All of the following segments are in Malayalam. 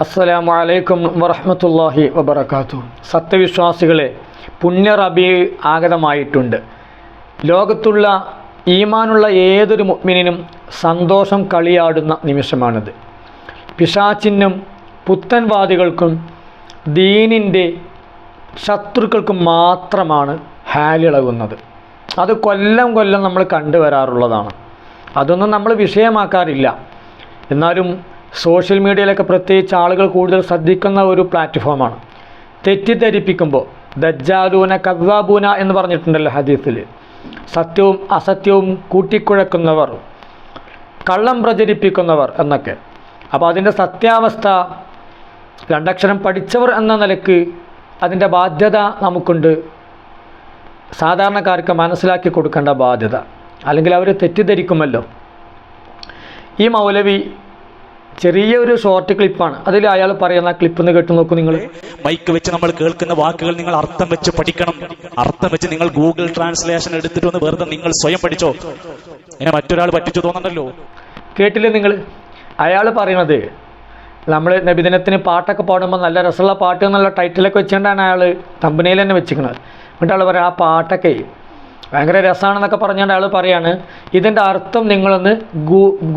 അസ്സലാമു അലൈക്കും വറഹ്മത്തുള്ളാഹി വബറകാതുഹു. സത്യവിശ്വാസികളെ പുണ്യ റബി ആഗതമായിട്ടുണ്ട്. ലോകത്തുള്ള ഈമാനുള്ള ഏതൊരു മുഅ്മിനിനും സന്തോഷം കളിയാടുന്ന നിമിഷമാണിത്. പിശാചിനും പുത്തൻവാദികൾക്കും ദീനിന്റെ ശത്രുക്കൾക്കും മാത്രമാണ് ഹാലിളകുന്നത്. അത് കൊല്ലം കൊല്ലം നമ്മൾ കണ്ടുവരാറുള്ളതാണ്. അതൊന്നും നമ്മൾ വിഷയമാക്കാറില്ല. എന്നാലും സോഷ്യൽ മീഡിയയിലൊക്കെ പ്രത്യേകിച്ച് ആളുകൾ കൂടുതൽ ശ്രദ്ധിക്കുന്ന ഒരു പ്ലാറ്റ്ഫോമാണ്. തെറ്റിദ്ധരിപ്പിക്കുമ്പോൾ ദജ്ജാലൂന കവാബൂന എന്ന് പറഞ്ഞിട്ടുണ്ടല്ലോ ഹദീസിൽ സത്യവും അസത്യവും കൂട്ടിക്കുഴക്കുന്നവർ കള്ളം പ്രചരിപ്പിക്കുന്നവർ എന്നൊക്കെ. അപ്പോൾ അതിന്റെ സത്യാവസ്ഥ രണ്ടക്ഷരം പഠിച്ചവർ എന്ന നിലയ്ക്ക് അതിന്റെ ബാധ്യത നമുക്കുണ്ട്. സാധാരണക്കാർക്ക് മനസ്സിലാക്കി കൊടുക്കേണ്ട ബാധ്യത. അല്ലെങ്കിൽ അവർ തെറ്റിദ്ധരിക്കുമല്ലോ. ഈ മൗലവി ചെറിയ ഒരു ഷോർട്ട് ക്ലിപ്പാണ് അതിൽ അയാൾ പറയുന്ന ക്ലിപ്പ് ഒന്ന് കേട്ട് നോക്കൂ നിങ്ങൾ. മൈക്ക് വെച്ച് നമ്മൾ കേൾക്കുന്ന വാക്കുകൾ നിങ്ങൾ അർത്ഥം വെച്ച് പഠിക്കണം. അർത്ഥം വെച്ച് നിങ്ങൾ ഗൂഗിൾ ട്രാൻസ്ലേഷൻ എടുത്തിട്ട് ഒന്ന് വെറുതെ നിങ്ങൾ സ്വയം പഠിച്ചോ. എന്നെ മറ്റൊരാൾ പറ്റിച്ചു തോന്നണ്ടല്ലോ. കേട്ടില്ലേ നിങ്ങൾ? അയാൾ പറയണത് നമ്മൾ നബിദിനത്തിന് പാട്ടൊക്കെ പാടുമ്പോൾ നല്ല രസമുള്ള പാട്ട് എന്നുള്ള ടൈറ്റിലൊക്കെ വെച്ചുകൊണ്ടാണ് അയാൾ കമ്പനിയിൽ തന്നെ വെച്ചിരിക്കുന്നത്. എന്നിട്ട് ആൾ പറയാം ആ പാട്ടൊക്കെ ഭയങ്കര രസമാണെന്നൊക്കെ പറഞ്ഞുകൊണ്ട് അയാൾ പറയാണ്. ഇതിന്റെ അർത്ഥം നിങ്ങളൊന്ന്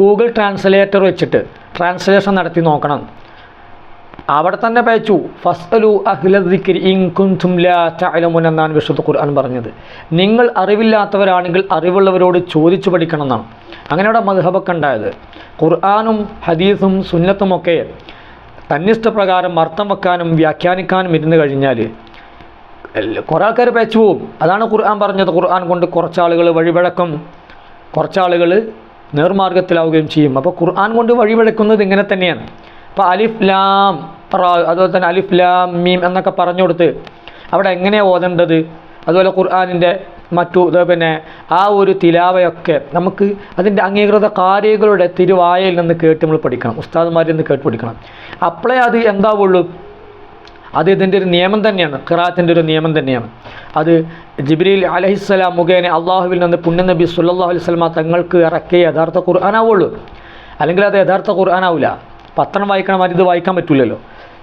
ഗൂഗിൾ ട്രാൻസ്ലേറ്റർ വെച്ചിട്ട് ട്രാൻസ്ലേഷൻ നടത്തി നോക്കണം. അവിടെ തന്നെ പയച്ചു. ഫസ്അലു ലാ തഅലമുൻ എന്നാണ് വിശുദ്ധ ഖുർആൻ പറഞ്ഞത്. നിങ്ങൾ അറിവില്ലാത്തവരാണെങ്കിൽ അറിവുള്ളവരോട് ചോദിച്ചു പഠിക്കണം എന്നാണ് അങ്ങനെ അവിടെ മധുഹബൊക്കെ ഉണ്ടായത്. ഖുർആാനും ഹദീസും സുന്നത്തുമൊക്കെ തന്നിഷ്ടപ്രകാരം അർത്ഥം വെക്കാനും വ്യാഖ്യാനിക്കാനും ഇരുന്ന് കഴിഞ്ഞാൽ കുറേ ആൾക്കാർ പയച്ചു പോവും. അതാണ് ഖുർആൻ പറഞ്ഞത്. ഖുർആൻ കൊണ്ട് കുറച്ചാളുകൾ വഴിവിളക്കും. കുറച്ചാളുകൾ നേർമാർഗത്തിലാവുകയും ചെയ്യും. അപ്പോൾ ഖുർആൻ കൊണ്ട് വഴിവെടുക്കുന്നത് ഇങ്ങനെ തന്നെയാണ്. അപ്പോൾ അലിഫ് ലാം അതുപോലെ തന്നെ അലിഫ് ലാം മീം എന്നൊക്കെ പറഞ്ഞു കൊടുത്ത് അവിടെ എങ്ങനെയാണ് ഓതേണ്ടത്? അതുപോലെ ഖുർആാനിന്റെ മറ്റു പിന്നെ ആ ഒരു തിലാവയൊക്കെ നമുക്ക് അതിന്റെ അംഗീകൃത കാര്യങ്ങളുടെ തിരുവായയിൽ നിന്ന് കേട്ട് നമ്മൾ പഠിക്കണം. ഉസ്താദ്മാരിൽ നിന്ന് കേട്ട് പഠിക്കണം. അപ്പോഴേ അത് എന്താവുള്ളൂ? അത് ഇതിന്റെ ഒരു നിയമം തന്നെയാണ് ഖിറാത്തിന്റെ ഒരു നിയമം തന്നെയാണ്. അത് ജിബ്രീൽ അലഹിസ്സലാം മുഖേന അള്ളാഹുവിൽ നിന്ന് പുണ്യ നബി സുല്ലാ അലൈഹി സ്വലമ തങ്ങൾക്ക് ഇറക്കിയ യഥാർത്ഥ ഖുർആാനാവുള്ളൂ. അല്ലെങ്കിൽ അത് യഥാർത്ഥ ഖുർആാനാവില്ല പത്രം വായിക്കണം മാതിരി ഇത് വായിക്കാൻ പറ്റില്ലല്ലോ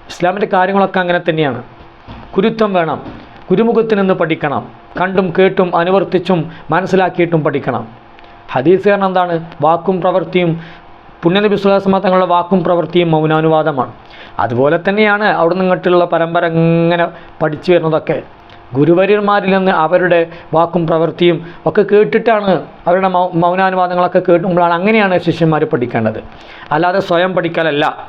ഇസ്ലാമിന്റെ കാര്യങ്ങളൊക്കെ അങ്ങനെ തന്നെയാണ്. കുരുത്വം വേണം. കുരുമുഖത്തിൽ നിന്ന് പഠിക്കണം. കണ്ടും കേട്ടും അനുവർത്തിച്ചും മനസ്സിലാക്കിയിട്ടും പഠിക്കണം. ഹദീസ് കാരണം എന്താണ്? വാക്കും പ്രവൃത്തിയും പുണ്യനബി സുല്ലാസ്മ തങ്ങളുടെ വാക്കും പ്രവൃത്തിയും മൗനാനുവാദമാണ്. അതുപോലെ തന്നെയാണ് അവിടെ നിന്നിട്ടുള്ള പരമ്പര ഇങ്ങനെ പഠിച്ചു വരുന്നതൊക്കെ. ഗുരുവര്യന്മാരിൽ നിന്ന് അവരുടെ വാക്കും പ്രവൃത്തിയും ഒക്കെ കേട്ടിട്ടാണ് അവരുടെ മൗ മൗനാനുവാദങ്ങളൊക്കെ കേട്ടുമ്പോഴാണ് അങ്ങനെയാണ് ശിഷ്യന്മാർ പഠിക്കേണ്ടത്. അല്ലാതെ സ്വയം പഠിക്കലല്ല.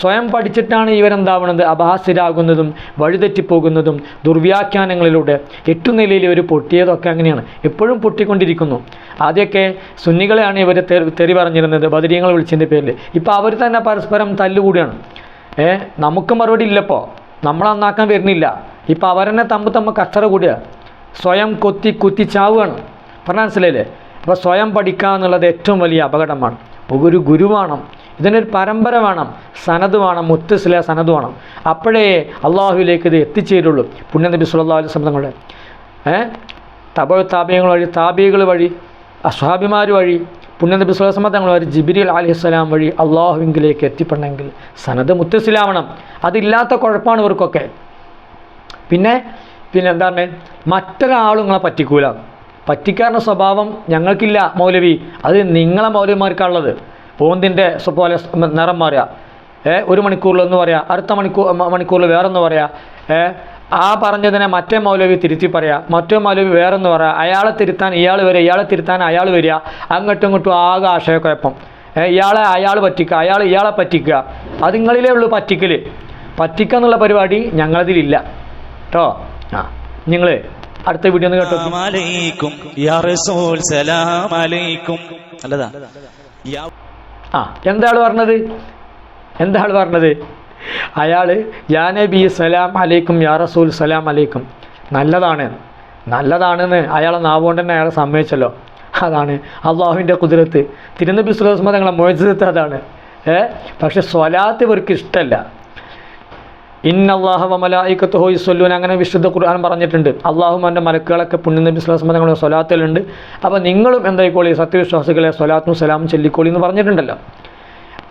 സ്വയം പഠിച്ചിട്ടാണ് ഇവരെന്താവുന്നത് അപഹാസ്യരാകുന്നതും വഴിതെറ്റിപ്പോകുന്നതും ദുർവ്യാഖ്യാനങ്ങളിലൂടെ എട്ടുനിലയിൽ ഇവർ പൊട്ടിയതൊക്കെ അങ്ങനെയാണ്. എപ്പോഴും പൊട്ടിക്കൊണ്ടിരിക്കുന്നു. ആദ്യമൊക്കെ സുന്നികളെയാണ് ഇവർ തെറി പറഞ്ഞിരുന്നത്. ബദരീങ്ങൾ വിളിച്ചതിന്റെ പേരിൽ ഇപ്പോൾ അവർ തന്നെ പരസ്പരം തല്ലുകൂടിയാണ്. ഏ നമുക്ക് മറുപടി ഇല്ലപ്പോൾ നമ്മൾ നന്നാക്കാൻ വരുന്നില്ല. ഇപ്പോൾ അവരെന്നെ തമ്മിൽ തമ്മിൽ കഷ്ടത കൂടിയാണ് സ്വയം കൊത്തി കുത്തി ചാവുകയാണ്. പറഞ്ഞാൽ മനസ്സിലായില്ലേ? അപ്പോൾ സ്വയം പഠിക്കുക എന്നുള്ളത് ഏറ്റവും വലിയ അപകടമാണ്. ഒരു ഗുരു വേണം. ഇതിനൊരു പരമ്പര വേണം. സനത് വേണം. മുത്തസില സനത് വേണം. അപ്പോഴേ അള്ളാഹുവിലേക്ക് ഇത് എത്തിച്ചേരുള്ളൂ. പുണ്യനബി സുല്ലാ അലൈഹി സ്വലങ്ങളുടെ ഏഹ് തപ താപിയങ്ങൾ വഴി താപികൾ വഴി അസ്വാഭിമാർ വഴി പുണ്യനബി സുലസമ തങ്ങൾ വഴി ജിബിരിൽ അലിസ്ലാം വഴി അള്ളാഹുവിങ്കിലേക്ക് എത്തിപ്പെടണമെങ്കിൽ സനത് മുത്തസിലാവണം. അതില്ലാത്ത കുഴപ്പമാണ് ഇവർക്കൊക്കെ. പിന്നെ പിന്നെ എന്താണ്? മറ്റൊരാളും നിങ്ങളെ പറ്റിക്കൂല. പറ്റിക്കാരന്റെ സ്വഭാവം ഞങ്ങൾക്കില്ല മൗലവി. അത് നിങ്ങളെ മൗലവിമാർക്കാണുള്ളത്. പോന്തിന്റെ പോലെ നിറം മാറുക. ഏ ഒരു മണിക്കൂറിലൊന്ന് പറയാ. അടുത്ത മണിക്കൂർ മണിക്കൂറിൽ വേറൊന്ന് പറയാം. ഏ ആ പറഞ്ഞതിനെ മറ്റേ മൗലവി തിരുത്തി പറയാ. മറ്റേ മൗലവി വേറൊന്ന് പറയാ. അയാളെ തിരുത്താൻ ഇയാൾ വരിക ഇയാളെ തിരുത്താൻ അയാൾ വരിക. അങ്ങോട്ടും ഇങ്ങോട്ടും ആകെ ആശയക്കുഴപ്പം. ഇയാളെ അയാൾ പറ്റിക്കുക അയാൾ ഇയാളെ പറ്റിക്കുക. അത് നിങ്ങളിലേ ഉള്ളൂ പറ്റിക്കൽ പറ്റിക്കുക എന്നുള്ള പരിപാടി ഞങ്ങളതിലില്ല. കേട്ടോ? ആ നിങ്ങൾ അടുത്ത വീഡിയോ ഒന്ന് കേട്ടോ. അലൈക്കും യാ റസൂൽ സലാം അലൈക്കും ആ എന്താണ് പറഞ്ഞത്? എന്താണ് പറഞ്ഞത്? അയാൾ യാ നബി സലാം അലൈക്കും യാ റസൂൽ സലാം അലൈക്കും നല്ലതാണ്. നല്ലതാണെന്ന് അയാളെ നാവുകൊണ്ട് തന്നെ അയാളെ സമ്മതിച്ചല്ലോ. അതാണ് അള്ളാഹുവിന്റെ കുതിരത്ത്. തിരുനബി സുലസ്മ തങ്ങളെ മോചിതത്ത് അതാണ്. ഏ? പക്ഷെ സ്വലാത്ത് ഇവർക്ക് ഇഷ്ടമല്ല ഇന്നല്ലാഹു മലായിക്കത്തുഹോ ഇസ്വല്ലൂൻ അങ്ങനെ വിശുദ്ധ ഖുർആൻ പറഞ്ഞിട്ടുണ്ട്. അള്ളാഹും എന്റെ മലക്കുകളൊക്കെ പുണ്യനബി സ്വലാസ്മ തങ്ങളുടെ സ്വലാത്തിലുണ്ട്. അപ്പോൾ നിങ്ങളും എന്തായിക്കോളി സത്യവിശ്വാസികളെ സ്വലാത്തും സലാമും ചൊല്ലിക്കോളി എന്ന് പറഞ്ഞിട്ടുണ്ടല്ലോ.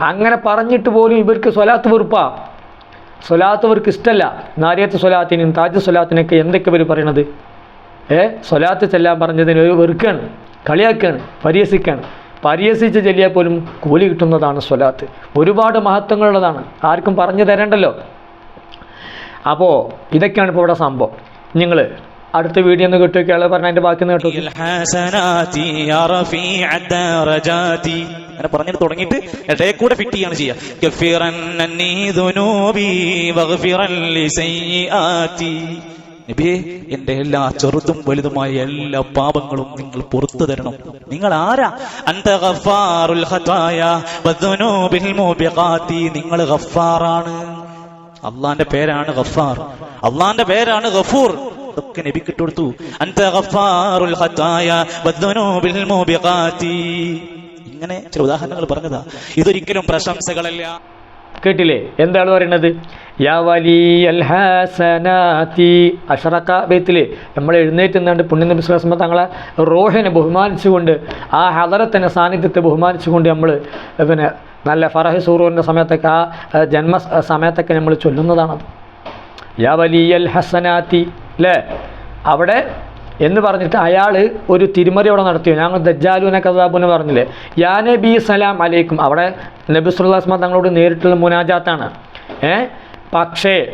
അങ്ങനെ പറഞ്ഞിട്ട് പോലും ഇവർക്ക് സ്വലാത്ത് വെറുപ്പാ. സ്വലാത്ത് അവർക്ക് ഇഷ്ടമല്ല നാരിയത്ത് സ്വലാത്തിനും താജ് സ്വലാത്തിനൊക്കെ എന്തൊക്കെ ഇവർ പറയണത്? ഏ? സ്വലാത്ത് ചെല്ലാൻ പറഞ്ഞതിന് ഒരു വെറുക്കാണ് കളിയാക്കാണ് പരിഹസിക്കാണ്. പരിഹസിച്ച് ചെല്ലിയാൽ പോലും കൂലി കിട്ടുന്നതാണ് സ്വലാത്ത്. ഒരുപാട് മഹത്വങ്ങളുള്ളതാണ്. ആർക്കും പറഞ്ഞു തരണ്ടല്ലോ. അപ്പോൾ ഇതൊക്കെയാണ് ഇപ്പോൾ ഇവിടെ സംഭവം. നിങ്ങൾ അടുത്ത വീഡിയോ ഒന്ന് കിട്ടുക ആൾ പറഞ്ഞ അതിന്റെ ബാക്കി ഒന്ന് അങ്ങനെ പറഞ്ഞു തുടങ്ങിയിട്ട് ഇടയിൽ കൂടെ ഫിറ്റ് ചെയ്യാണ് ചെയ്യുക. എന്റെ എല്ലാ ചെറുതും വലുതുമായ എല്ലാ പാപങ്ങളും നിങ്ങൾ പുറത്തു തരണം. നിങ്ങൾ ആരാ? നിങ്ങൾ ഗഫാറാണ്. അള്ളാന്റെ പേരാണ് ഗഫാർ. അള്ളാന്റെ പേരാണ് ഗഫൂർ. ഒക്കെ വദ്ദുനൂബിൽ മൂബിഖാത്തി. ഇങ്ങനെ ചില ഉദാഹരണങ്ങൾ പറഞ്ഞതാ. ഇതൊരിക്കലും പ്രശംസകളല്ല. കേട്ടില്ലേ? എന്താണ് പറയുന്നത്? അഷറക്ക ബേത്തിൽ നമ്മൾ എഴുന്നേറ്റ് നിന്നുകൊണ്ട് പുണ്യ വിശ്വാസം തങ്ങളെ റോഹിനെ ബഹുമാനിച്ചുകൊണ്ട് ആ ഹദറത്തിന്റെ സാന്നിധ്യത്തെ ബഹുമാനിച്ചുകൊണ്ട് നമ്മൾ പിന്നെ നല്ല ഫറഹ് സൂറൂറിന്റെ സമയത്തൊക്കെ ആ ജന്മ സമയത്തൊക്കെ നമ്മൾ ചൊല്ലുന്നതാണത്. യാ വലിയൽ ഹസനാത്തി അല്ലേ അവിടെ എന്ന് പറഞ്ഞിട്ട് അയാൾ ഒരു തിരുമറി അവിടെ നടത്തിയോ? ഞങ്ങൾ ദജ്ജാലുവിനെ കഥാബുനെ പറഞ്ഞില്ലേ? യാ നബി സലാം അലൈക്കും. അവിടെ നബി സുല്ലാസ്മ തങ്ങളോട് നേരിട്ടുള്ള മുനാജാത്താണ്. ഏ? പക്ഷേ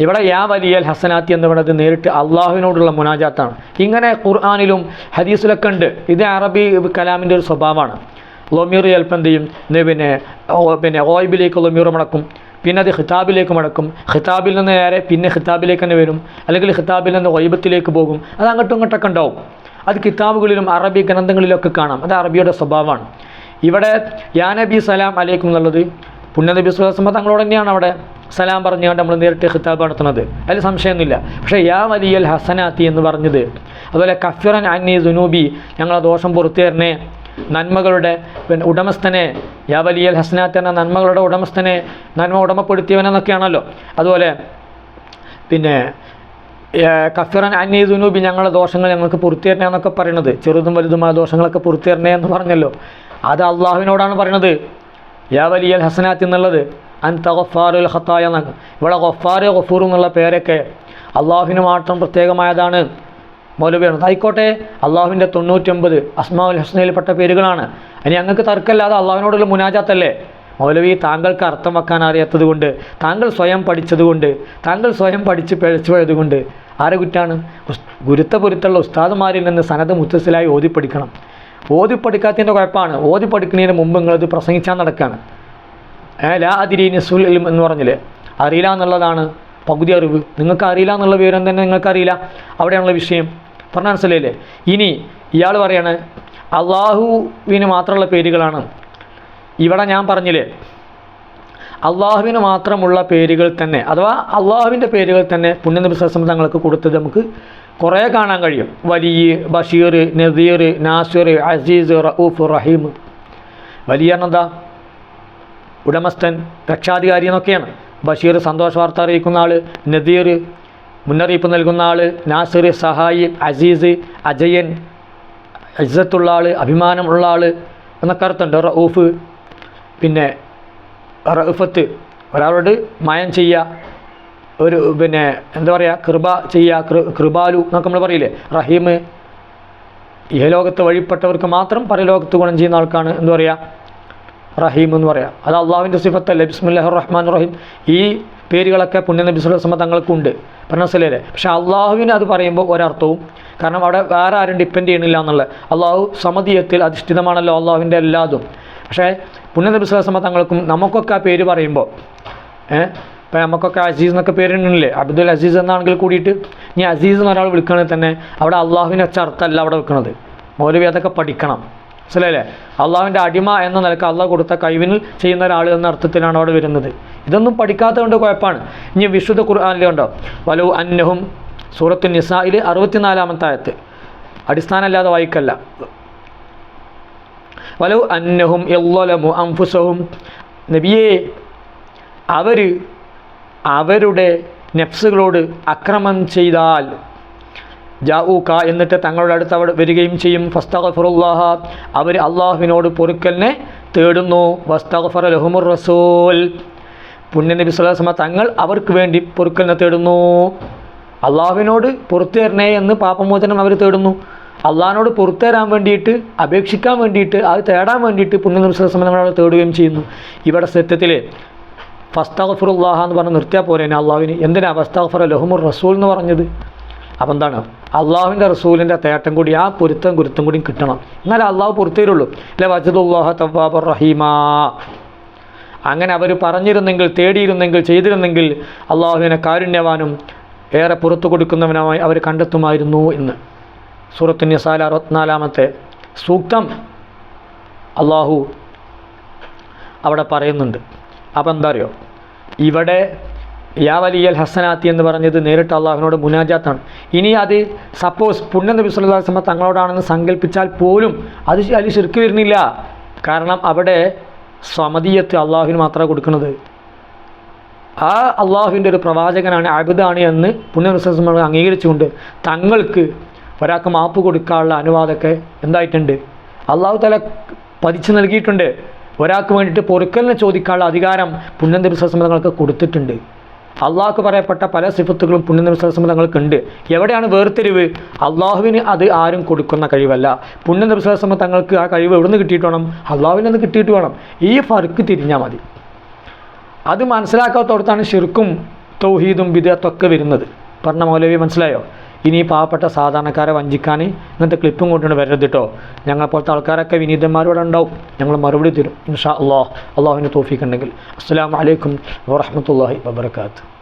ഇവിടെ യാ വലിയൽ ഹസനാത്തി എന്ന് പറയുന്നത് നേരിട്ട് അള്ളാഹുവിനോടുള്ള മുനാജാത്താണ്. ഇങ്ങനെ ഖുർആാനിലും ഹദീസിലൊക്കെ ഉണ്ട്. ഇത് അറബി കലാമിന്റെ ഒരു സ്വഭാവമാണ്. ലൊമീർ ചിലപ്പോൾ എന്ത് ചെയ്യും പിന്നെ പിന്നെ ഓയിബിലേക്ക് ലൊമീർ മടക്കും പിന്നെ അത് ഖിതാബിലേക്ക് മടക്കും ഖിതാബിൽ നിന്ന് നേരെ പിന്നെ ഖിതാബിലേക്ക് തന്നെ വരും അല്ലെങ്കിൽ ഖിതാബിൽ നിന്ന് ഒയ്ബത്തിലേക്ക് പോകും അത് അങ്ങോട്ടും ഇങ്ങോട്ടൊക്കെ ഉണ്ടാവും അത് കിതാബുകളിലും അറബി ഗ്രന്ഥങ്ങളിലൊക്കെ കാണാം അത് അറബിയുടെ സ്വഭാവമാണ് ഇവിടെ യാ നബി സലാം അലൈക്കും എന്നുള്ളത് പുണ്യനബി സുഹാസ്മ തങ്ങളോട് തന്നെയാണ് അവിടെ സലാം പറഞ്ഞുകൊണ്ട് നമ്മൾ നേരിട്ട് ഖിതാബ് നടത്തുന്നത്. അതിൽ സംശയമൊന്നുമില്ല. പക്ഷേ യാ വലിയൽ ഹസനാത്തി എന്ന് പറഞ്ഞത്. അതുപോലെ കഫിറൻ അന്നി ജുനൂബി ഞങ്ങളെ ദോഷം പുറത്തു തരണേ നന്മകളുടെ ഉടമസ്ഥനെ യാ വലിയൽ ഹസനാത്ത് നന്മകളുടെ ഉടമസ്ഥനെ നന്മ ഉടമപ്പെടുത്തിയവനെന്നൊക്കെയാണല്ലോ അതുപോലെ പിന്നെ കഫിറൻ അന്യ ഞങ്ങളുടെ ദോഷങ്ങൾ ഞങ്ങൾക്ക് പുറത്തേരണേ എന്നൊക്കെ പറയണത് ചെറുതും വലുതുമായ ദോഷങ്ങളൊക്കെ പുറത്തേരണേ എന്ന് പറഞ്ഞല്ലോ. അത് അള്ളാഹുവിനോടാണ് പറയണത് യാ വലിയൽ ഹസനാത്ത് എന്നുള്ളത് അൻ തഗഫാറുൽ ഹത്തായ ഇവിടെ ഗഫാർ ഗഫൂർ എന്നുള്ള പേരൊക്കെ അള്ളാഹുവിന് മാത്രം പ്രത്യേകമായതാണ്. മൗലവിയാണ് ആയിക്കോട്ടെ അള്ളാഹുവിന്റെ തൊണ്ണൂറ്റൊമ്പത് അസ്മാവുൽ ഹസ്നയിൽപ്പെട്ട പേരുകളാണ്. ഇനി ഞങ്ങൾക്ക് തർക്കമില്ലാതെ അള്ളാഹുവിനോടുള്ള മുനാജാത്തല്ലേ? മൗലവി താങ്കൾക്ക് അർത്ഥം വെക്കാൻ അറിയാത്തത് കൊണ്ട് താങ്കൾ സ്വയം പഠിച്ചതുകൊണ്ട് താങ്കൾ സ്വയം പഠിച്ച് പിഴച്ചു പോയതുകൊണ്ട് ആരെ കുറ്റാണ്? ഗുരുത്ത പൊരുത്തുള്ള ഉസ്താദുമാരിൽ നിന്ന് സനത് മുത്തസിലായി ഓതി പഠിക്കണം ഓതി കുഴപ്പമാണ്. ഓതി പഠിക്കുന്നതിന് മുമ്പ് നിങ്ങളത് പ്രസംഗിച്ചാൽ നടക്കുകയാണ് ലാ അതിരീന് സുൽ എന്ന് പറഞ്ഞില്ലേ? അറിയില്ല എന്നുള്ളതാണ് പകുതി അറിവ്. നിങ്ങൾക്ക് അറിയില്ല എന്നുള്ള വിവരം തന്നെ നിങ്ങൾക്കറിയില്ല. അവിടെയാണുള്ള വിഷയം. പറഞ്ഞ മനസ്സിലായില്ലേ? ഇനി ഇയാൾ പറയാണ് അള്ളാഹുവിന് മാത്രമുള്ള പേരുകളാണ്. ഇവിടെ ഞാൻ പറഞ്ഞില്ലേ അള്ളാഹുവിന് മാത്രമുള്ള പേരുകൾ തന്നെ അഥവാ അള്ളാഹുവിന്റെ പേരുകൾ തന്നെ പുണ്യനബി സസം തങ്ങൾക്ക് കൊടുത്തത് നമുക്ക് കുറേ കാണാൻ കഴിയും. വലിയ ബഷീർ നദീർ നാസിർ അസീസ് റഊഫ് റഹീം. വലിയ എന്താ ഉടമസ്ഥൻ രക്ഷാധികാരി എന്നൊക്കെയാണ്. ബഷീർ സന്തോഷ വാർത്ത അറിയിക്കുന്ന ആൾ നദീർ മുന്നറിയിപ്പ് നൽകുന്ന ആൾ നാസിർ സഹായി അസീസ് അജയൻ ഇജ്ജത്തുള്ള ആൾ അഭിമാനമുള്ള ആൾ എന്നൊക്കെ അർത്ഥമുണ്ട്. റഊഫ്. പിന്നെ റഫത്ത് ഒരാളോട് മയം ചെയ്യുക ഒരു പിന്നെ എന്താ പറയുക കൃപ ചെയ്യുക കൃപാലു എന്നൊക്കെ നമ്മൾ പറയില്ലേ? റഹീം. ഇഹലോകത്ത് വഴിപ്പെട്ടവർക്ക് മാത്രം പരലോകത്ത് ഗുണം ചെയ്യുന്ന ആൾക്കാണ് എന്താ പറയുക റഹീം എന്ന് പറയാം. അത് അള്ളാഹുവിന്റെ സിഫത്തല്ലേ? ബിസ്മുല്ലാഹുറഹ്മാൻ റഹീം. ഈ പേരുകളൊക്കെ പുണ്യനബി സുലസമ തങ്ങൾക്കുണ്ട്. പറഞ്ഞല്ലേ പക്ഷേ അള്ളാഹുവിന് അത് പറയുമ്പോൾ ഒരർത്ഥവും കാരണം അവിടെ വേറെ ആരും ഡിപ്പെൻഡ് ചെയ്യണില്ല എന്നുള്ളത്. അള്ളാഹു സമതീയത്തിൽ അധിഷ്ഠിതമാണല്ലോ അള്ളാഹുവിന്റെ എല്ലാതും. പക്ഷേ പുണ്യനബി സുലസമ തങ്ങൾക്കും നമുക്കൊക്കെ ആ പേര് പറയുമ്പോൾ ഏഹ് ഇപ്പം നമുക്കൊക്കെ അസീസ് എന്നൊക്കെ പേരുണ്ടല്ലേ അബ്ദുൽ അസീസ് എന്നാണെങ്കിൽ കൂടിയിട്ട് ഇനി അസീസ് എന്നൊരാൾ വിളിക്കുകയാണെങ്കിൽ തന്നെ അവിടെ അള്ളാഹുവിനെ വെച്ച അർത്ഥമല്ല അവിടെ വെക്കുന്നത് മൗലവി അതൊക്കെ പഠിക്കണം. മനസ്സിലായില്ലേ അള്ളാഹുവിന്റെ അടിമ എന്ന നിലയ്ക്ക് അള്ളാഹ് കൊടുത്ത കഴിവിന് ചെയ്യുന്ന ഒരാൾ എന്ന അർത്ഥത്തിലാണ് അവിടെ വരുന്നത്. ഇതൊന്നും പഠിക്കാത്തതുകൊണ്ട് കുഴപ്പമാണ്. ഇനി വിശുദ്ധ ഖുർആാനിലുണ്ടോ വലു അന്നഹും സൂറത്തു നിസായിൽ അറുപത്തിനാലാമത്തെ ആയത്ത്. അടിസ്ഥാനമല്ലാതെ വായിക്കല്ല. വലു അന്നഹും എല്ലോലമു അംഫുസഹും നബിയെ അവർ അവരുടെ നെഫ്സുകളോട് അക്രമം ചെയ്താൽ ജാഊക്ക എന്നിട്ട് തങ്ങളുടെ അടുത്ത് അവിടെ വരികയും ചെയ്യും. ഫസ്തഗഫുറുല്ലാഹ. അവർ അള്ളാഹുവിനോട് പൊറുക്കലിനെ തേടുന്നു. വസ്തഗ്ഫറ ലഹുമുർ റസൂൽ. പുണ്യ നബി സ്വലാസ്മ തങ്ങൾ അവർക്ക് വേണ്ടി പൊറുക്കലിനെ തേടുന്നു. അള്ളാഹുവിനോട് പുറത്തു തരണേ എന്ന് പാപമോചനം അവർ തേടുന്നു. അള്ളാഹിനോട് പുറത്തു തരാൻ വേണ്ടിയിട്ട് അപേക്ഷിക്കാൻ വേണ്ടിയിട്ട് അത് തേടാൻ വേണ്ടിയിട്ട് പുണ്യ നബി സ്വലാസ്മ തങ്ങൾ അവിടെ തേടുകയും ചെയ്യുന്നു. ഇവിടെ സത്യത്തിൽ ഫസ്തഗ്ഫിറുല്ലാഹ എന്ന് പറഞ്ഞ് നിർത്തിയാൽ പോരേനെ അള്ളാഹുവിന്. എന്തിനാ? ഫസ്തഗ്ഫറ ലഹുമുർ റസൂൽ എന്ന് പറഞ്ഞത്. അപ്പം എന്താണ്? അള്ളാഹുവിന്റെ റസൂലിന്റെ തേട്ടം കൂടി ആ പൊരുത്തം കുരുത്തം കൂടി കിട്ടണം. എന്നാലേ അള്ളാഹു പുറത്തേരുള്ളൂ അല്ലെ വജദുല്ലാഹ തവാബർ റഹീമാ. അങ്ങനെ അവർ പറഞ്ഞിരുന്നെങ്കിൽ തേടിയിരുന്നെങ്കിൽ ചെയ്തിരുന്നെങ്കിൽ അള്ളാഹുവിനെ കാരുണ്യവാനും ഏറെ പുറത്തു കൊടുക്കുന്നവനുമായി അവർ കണ്ടെത്തുമായിരുന്നു എന്ന്. സൂറത്തു നിസാല അറുപത്തിനാലാമത്തെ സൂക്തം അള്ളാഹു അവിടെ പറയുന്നുണ്ട്. അപ്പം എന്താ അറിയോ? ഇവിടെ യാ വലിയൽ ഹസനാത്തി എന്ന് പറഞ്ഞത് നേരിട്ട് അള്ളാഹുവിനോട് മുനാജാത്താണ്. ഇനി അത് സപ്പോസ് പുണ്യ നബി അലൈഹി വസല്ലം തങ്ങളോടാണെന്ന് സങ്കല്പിച്ചാൽ പോലും അത് അതിൽ ശിർക്ക് വരുന്നില്ല. കാരണം അവിടെ സമതീയത്ത് അള്ളാഹുവിന് മാത്രമേ കൊടുക്കുന്നത്. ആ അള്ളാഹുവിന്റെ ഒരു പ്രവാചകനാണ് അബുദാണ് എന്ന് പുണ്യവിശ്വാസം അംഗീകരിച്ചുകൊണ്ട് തങ്ങൾക്ക് ഒരാൾക്ക് മാപ്പ് കൊടുക്കാനുള്ള അനുവാദമൊക്കെ എന്തായിട്ടുണ്ട്? അള്ളാഹു തല പതിച്ചു നൽകിയിട്ടുണ്ട്. ഒരാൾക്ക് വേണ്ടിയിട്ട് പൊറുക്കലിനെ ചോദിക്കാനുള്ള അധികാരം പുണ്യന്ത വിശ്വാസമതങ്ങൾക്ക് കൊടുത്തിട്ടുണ്ട്. അള്ളാഹ്ക്ക് പറയപ്പെട്ട പല സിഫത്തുകളും പുണ്യന്ത തങ്ങൾക്കുണ്ട്. എവിടെയാണ് വേർതിരിവ്? അള്ളാഹുവിന് അത് ആരും കൊടുക്കുന്ന കഴിവല്ല. പുണ്യന്ത വിശ്വാസമ തങ്ങൾക്ക് ആ കഴിവ് എവിടെ നിന്ന് കിട്ടിയിട്ട് വേണം? അള്ളാഹുവിനെ നിന്ന് കിട്ടിയിട്ട് വേണം. ഈ ഫർക്ക് തിരിഞ്ഞാൽ മതി. അത് മനസ്സിലാക്കാത്തോടത്താണ് ശിർക്കും തൗഹീദും ബിദത്തൊക്കെ വരുന്നത്. പറഞ്ഞ മൗലവി മനസ്സിലായോ? ഇനി പാവപ്പെട്ട സാധാരണക്കാരെ വഞ്ചിക്കാൻ ഇങ്ങനത്തെ ക്ലിപ്പും കൊണ്ടുകൊണ്ട് വരരുത് കേട്ടോ ഞങ്ങളെപ്പോലത്തെ ആൾക്കാരൊക്കെ വിനീതന്മാരോടെ ഉണ്ടാവും. ഞങ്ങൾ മറുപടി തരും ഇൻഷാ അള്ളാഹ്. അള്ളാഹുവിന്റെ തോഫിക്കുണ്ടെങ്കിൽ അസ്സാം വലൈക്കും വാഹമത്തല്ലാഹി വബർക്കാത്ത്